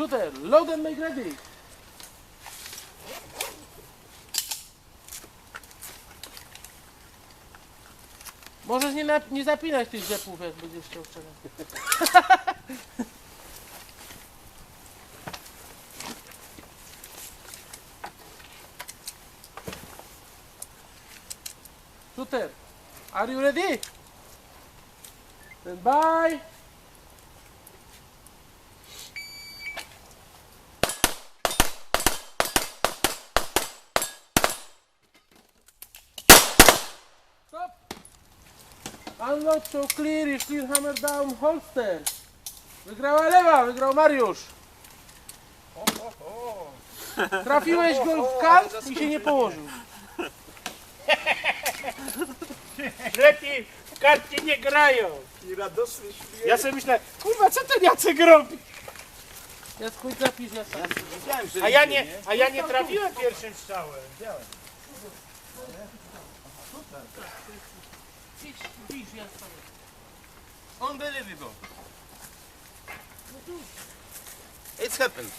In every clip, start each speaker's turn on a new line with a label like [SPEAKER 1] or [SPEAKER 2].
[SPEAKER 1] Shooter, load and make ready. Możesz nie, nie zapinać tych zepów, jak będziesz chciał strzelać. Shooter, are you ready? Stand by. Unload so clear, is clear hammer down, holster. Wygrała lewa, wygrał Mariusz. Trafiłeś go w kant i się nie położył.
[SPEAKER 2] Lepiej w karty nie grają.
[SPEAKER 3] I radosny śmiech.
[SPEAKER 2] Ja sobie myślę, kurwa, co ten Jacek robi?
[SPEAKER 1] Ja chuj trafisz na sam.
[SPEAKER 2] A ja nie, a ja nie trafiłem pierwszym strzałem.
[SPEAKER 1] Idź, idź, ja stoję.
[SPEAKER 3] Unbelievable. It's happened.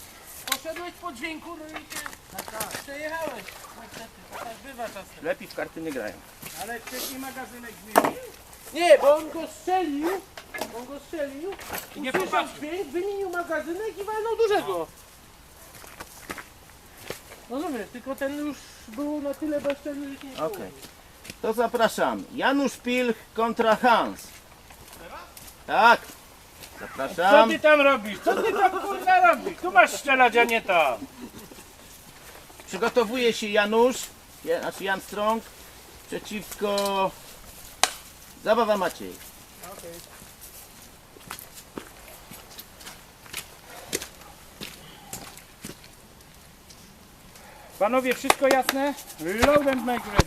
[SPEAKER 1] Poszedłeś po dźwięku, no i cię przejechałeś. Niestety, tak bywa czasem.
[SPEAKER 3] Lepiej w karty nie grają.
[SPEAKER 2] Ale wcześniej magazynek zmienił.
[SPEAKER 1] Nie, bo on go strzelił, on go strzelił,
[SPEAKER 2] I nie
[SPEAKER 1] usłyszał dźwięk, wymienił magazynek i walnął dużego. Rozumiesz, tylko ten już był na tyle bezczelny, że się nie
[SPEAKER 3] Okej. To zapraszam. Janusz Pilch kontra Hans. Tak.
[SPEAKER 2] Co
[SPEAKER 3] Zapraszam.
[SPEAKER 2] ty tam robisz? Co ty tam kurwa robisz? Tu masz strzelać, a nie tam.
[SPEAKER 3] Przygotowuje się Janusz, Ja- znaczy Jan Strong przeciwko Zabawa Maciej.
[SPEAKER 2] Panowie, wszystko jasne? Load and make ready.